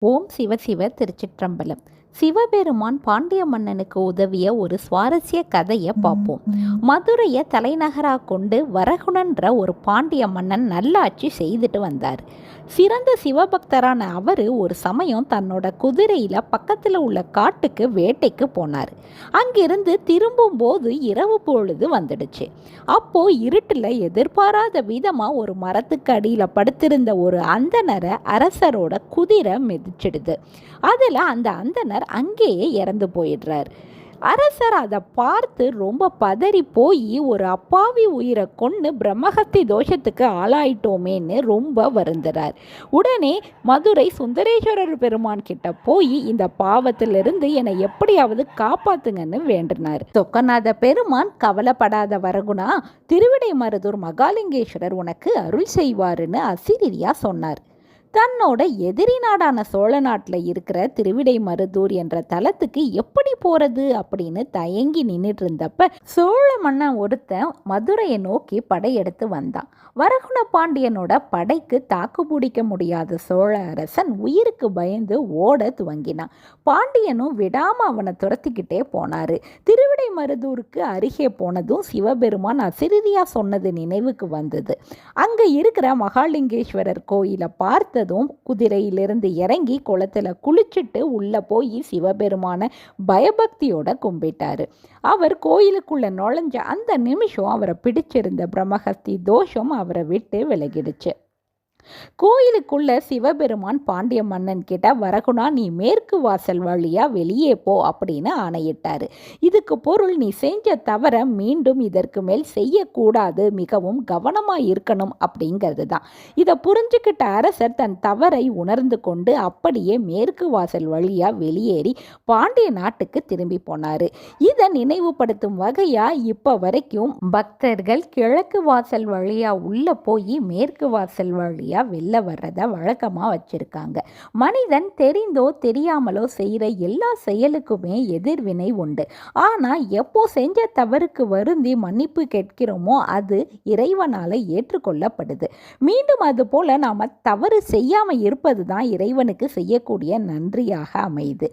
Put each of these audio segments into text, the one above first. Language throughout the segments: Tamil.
ஓம் சிவ சிவ திருச்சிற்றம்பலம். சிவபெருமான் பாண்டிய மன்னனுக்கு உதவிய ஒரு சுவாரஸ்ய கதையை பார்ப்போம். மதுரையை தலைநகராக கொண்டு வரகுணன்ற ஒரு பாண்டிய மன்னன் நல்லாட்சி செய்துட்டு வந்தார். சிறந்த சிவபக்தரான அவர் ஒரு சமயம் தன்னோட குதிரையில் பக்கத்தில் உள்ள காட்டுக்கு வேட்டைக்கு போனார். அங்கிருந்து திரும்பும்போது இரவு பொழுது வந்துடுச்சு. அப்போ இருட்டில் எதிர்பாராத விதமாக ஒரு மரத்துக்கு அடியில் படுத்திருந்த ஒரு அந்தனரை அரசரோட குதிரை மிதிச்சிடுது. அதில் அந்த அந்தனர் அங்கேயே இறந்து போயிடுறார். அரசர் அதை பார்த்து ரொம்ப பதறி போய் ஒரு அப்பாவி உயிரை கொண்டு பிரம்மஹத்தி தோஷத்துக்கு ஆளாயிட்டோமேன்னு ரொம்ப வருந்துறார். உடனே மதுரை சுந்தரேஸ்வரர் பெருமான் கிட்ட போய் இந்த பாவத்திலிருந்து என்னை எப்படியாவது காப்பாத்துங்கன்னு வேண்டினார். சொக்கநாத பெருமான் கவலைப்படாத வரகுணா திருவிடை மருதூர் மகாலிங்கேஸ்வரர் உனக்கு அருள் செய்வாருன்னு அசிரியா சொன்னார். தன்னோட எதிரி நாடான சோழ நாட்டில் இருக்கிற திருவிடை மருதூர் என்ற தலத்துக்கு எப்படி போகிறது அப்படின்னு தயங்கி நின்றுட்டு இருந்தப்ப சோழ மன்னன் ஒருத்தன் மதுரையை நோக்கி படையெடுத்து வந்தான். வரகுண பாண்டியனோட படைக்கு தாக்கு பிடிக்க முடியாத சோழ அரசன் உயிருக்கு பயந்து ஓட துவங்கினான். பாண்டியனும் விடாமல் அவனை துரத்திக்கிட்டே போனார். திருவிடை மருதூருக்கு அருகே போனதும் சிவபெருமான் அசிரியா சொன்னது நினைவுக்கு வந்தது. அங்கே இருக்கிற மகாலிங்கேஸ்வரர் கோயிலை பார்த்து பார்த்ததும் குதிரையிலிருந்து இறங்கி குளத்தில் குளிச்சுட்டு உள்ளே போய் சிவபெருமான பயபக்தியோட கும்பிட்டாரு. அவர் கோயிலுக்குள்ள நுழைஞ்ச அந்த நிமிஷம் அவரை பிடிச்சிருந்த பிரம்மஹஸ்தி தோஷம் அவரை விட்டு விலகிடுச்சு. கோயிலுக்குள்ள சிவபெருமான் பாண்டிய மன்னன் கிட்ட வரகுணா நீ மேற்கு வாசல் வழியா வெளியே போ அப்படின்னு ஆணையிட்டாரு. இதுக்கு பொருள் நீ செஞ்ச தவற மீண்டும் இதற்கு மேல் செய்யக்கூடாது மிகவும் கவனமாக இருக்கணும் அப்படிங்கிறது தான் இதை புரிஞ்சுக்கிட்ட அரசர் தன் தவறை உணர்ந்து கொண்டு அப்படியே மேற்கு வாசல் வழியா வெளியேறி பாண்டிய நாட்டுக்கு திரும்பி போனார். இதை நினைவுபடுத்தும் வகையா இப்போ வரைக்கும் பக்தர்கள் கிழக்கு வாசல் வழியா உள்ள போய் மேற்கு வாசல் வழியா வெளில வர்றத வழக்கமாக வச்சிருக்காங்க. மனிதன் தெரிந்தோ தெரியாமலோ செய்கிற எல்லா செயலுக்குமே எதிர்வினை உண்டு. ஆனால் எப்போ செஞ்ச தவறுக்கு வருந்தி மன்னிப்பு கேட்கிறோமோ அது இறைவனால் ஏற்றுக்கொள்ளப்படுது. மீண்டும் அது போல் நாம் தவறு செய்யாமல் இருப்பது தான் இறைவனுக்கு செய்யக்கூடிய நன்றியாக அமையுது.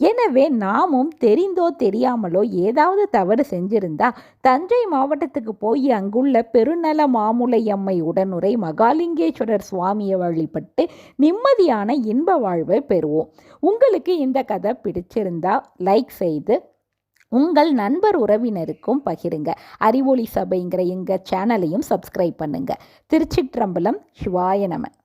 எனவே நாமும் தெரிந்தோ தெரியாமலோ ஏதாவது தவறு செஞ்சிருந்தா தஞ்சை மாவட்டத்துக்கு போய் அங்குள்ள பெருநல மாமுலையம்மை உடனுரை மகாலிங்கேஸ்வரர் சுவாமியை வழிபட்டு நிம்மதியான இன்ப வாழ்வை பெறுவோம். உங்களுக்கு இந்த கதை பிடிச்சிருந்தா லைக் செய்து உங்கள் நண்பர் உறவினருக்கும் பகிருங்க. அறிவொளி சபைங்கிற எங்கள் சேனலையும் சப்ஸ்கிரைப் பண்ணுங்கள் திருச்சிற்றம்பலம் சிவாய நமன்